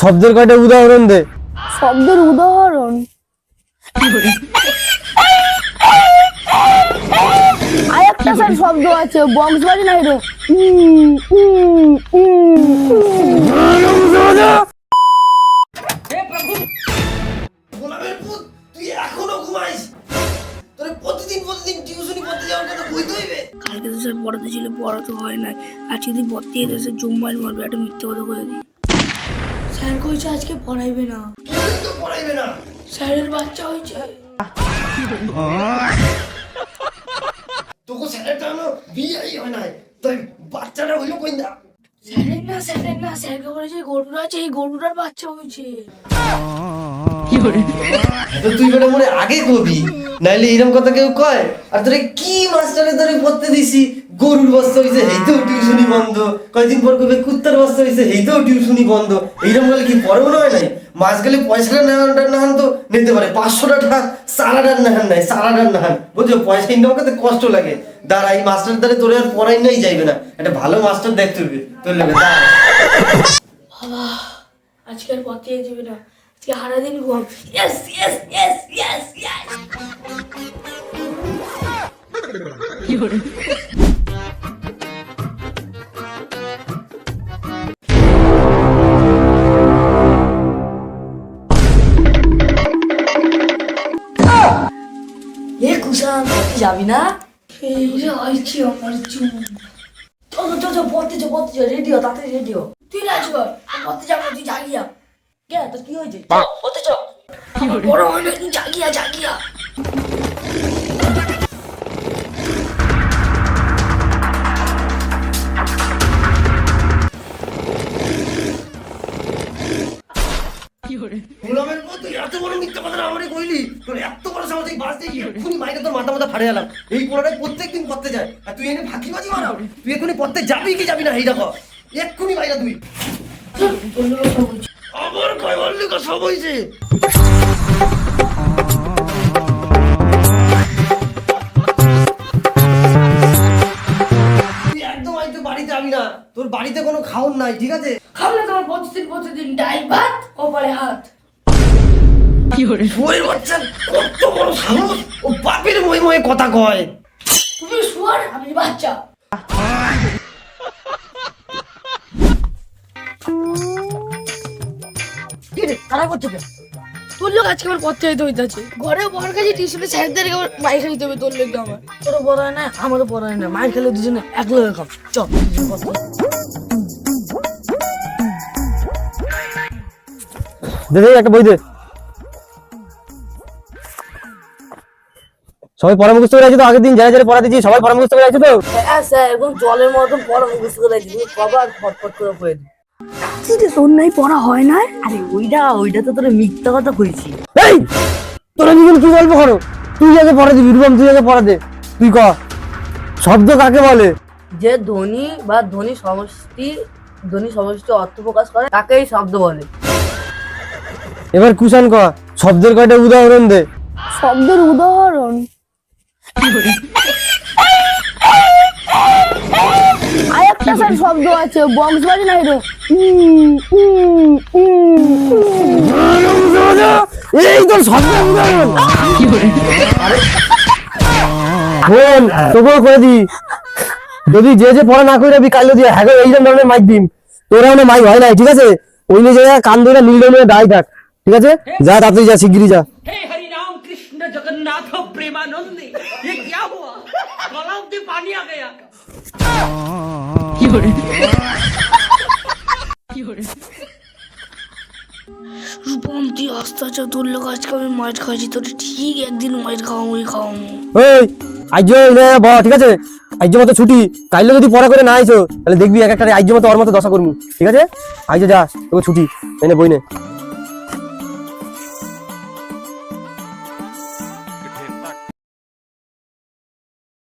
শব্দের কয়টা উদাহরণ দে। শব্দের উদাহরণ? আর একটা স্যার শব্দ আছে বক্স বাজি নাই রে পড়তে কালকে তো স্যার পড়াতে ছিল পড়া তো হয় না আর যদি পড়তে যেতে স্যার জুম্মাইল মারবে একটা মিথ্যে কথা করে দিই। স্যার কইছে আজকে পড়াইবে না। তো পড়াইবে না। স্যারের বাচ্চা হয়েছে তোকে হলো বিয়েই হয় নাই। তাই বাচ্চাটা হইল কই না? স্যারের না স্যারের না স্যারকে বলেছে গরুটা আছে এই গরুটার বাচ্চা হয়েছে তুই বেটা মনে আগে কবি নাইলে এরকম কথা কেউ কয়। আর তোরে কি মাস্টারে ধরে পড়তে দিছি? গরুর বস্তা হইছে হেইতেও টিউশনি বন্ধ। কয়দিন পর কবে কুত্তার বস্তা হইছে হেইতেও টিউশনি বন্ধ। এইরকম বলে কি পরে মনে হয় নাই? মাস গেলে পয়সাটা নেওয়াটা না হান তো নিতে পারে। পাঁচশোটা টাকা সারাটার না হান নাই সারাটার না হান বুঝছ? পয়সা ইনকাম করতে কষ্ট লাগে। দাঁড়া এই মাস্টার দ্বারা তোরে আর পড়াই নাই যাইবে না। একটা ভালো মাস্টার দেখতে হবে তোর লেগে দাঁড়া। আজকে আর পড়তে যাবে না। আজকে সারাদিন ঘুম yes yes yes yes yes এ কুশান তুই যাবি না এই যে আইছি আমার চুল চলো চলো চলো পড়তে চো পড়তে চো রেডিও তাড়াতাড়ি রেডিও তুই রাজ কর পড়তে যাব না, তুই জাগিয়া কে তোর কি হয়েছে পড়তে চো বড় হয় না তুই জাগিয়া জাগিয়া গোলামের এত বড় মিথ্যা কথা আমারে কইলি? তোর এত বড় এই বাস মাইরে তোর মাথা মাথা ফাড়ে গেলাম এই পোড়াটাই প্রত্যেকদিন পড়তে যায়। আর তুই এনে ফাঁকিবাজি মারাও। তুই এক্ষুনি যাবি কি যাবি না, এই দেখো। এক্ষুনি তুই আবার কয় বললি সব হইছে? বাড়িতে না। তোর বাড়িতে কোনো খাওন নাই, ঠিক আছে? খাবলে তোমার প্রতিদিন প্রতিদিন ডাল ভাত, কপালে হাত। শুয়ের বাচ্চা কত বড় সাহস। ও বাপের মই ময়ে কথা কয়। তুমি শুয়ার আমি বাচ্চা। কারা করছে তোর লোক আজকে আমার পড়তে যেতে হইতেছে। ঘরে বড় কাছে টিউশনে স্যারদের মাইক খাইতে হবে তোর লোক আমার তোর বড় হয় না আমারও বড় হয় না। মায়ের খেলে দুজনে এক লগে খাম চল দুজন পড়তে। দে দে একটা বই দে। সবাই পড়া মুখস্থ করে আছে তো? আগের দিন যারা যারা পড়া দিয়েছি সবাই পড়া মুখস্থ করে আছে তো? হ্যাঁ স্যার এখন জলের মতন পড়া মুখস্থ করে কবার ফটফট করে পড়ে নাই পড়া হয় না আরে ওইটা ওইটা তো তোর মিথ্যা কথা কইছি। এই! তোরা দুজন কি গল্প করো? তুই আগে পড়া দিবি রূপম তুই আগে পড়া দে তুই ক? শব্দ কাকে বলে? যে ধ্বনি বা ধ্বনি সমষ্টি ধ্বনি সমষ্টি অর্থ প্রকাশ করে তাকেই শব্দ বলে। এবার কুশান ক শব্দের কয়টা উদাহরণ দে? শব্দের উদাহরণ? আরেকটা স্যার শব্দ আছে বক্স না হিরো এই তোর শব্দ শোন তবুও করে দি যদি যে যে পড়া না করে রাখবি কালো দিয়ে হ্যাঁ এইরকম ধরনের মাইক দিম। তোরা মানে মাইক হয় নাই ঠিক আছে? ওই নিয়ে যায় কান ধরে নীল নিয়ে দায় থাক ঠিক আছে? যা তাড়াতাড়ি যা শিগগিরি যা। হে হরি রাম কৃষ্ণ জগন্নাথ প্রেমানন্দ पानी आ गया রূপম তুই আস্তে আস্তে তোর লোক আজকে আমি মাছ খাইছি তোর ঠিক একদিন মাছ খাওয়ামই খাওয়ামো ওই আজ্য ব ঠিক আছে আজ্য মতো ছুটি কাইলে যদি পড়া করে না আইছো তাহলে দেখবি এক একটা আজ্য মতো ওর মতো দশা করবি ঠিক আছে আইজো যা তোকে ছুটি এনে বই নে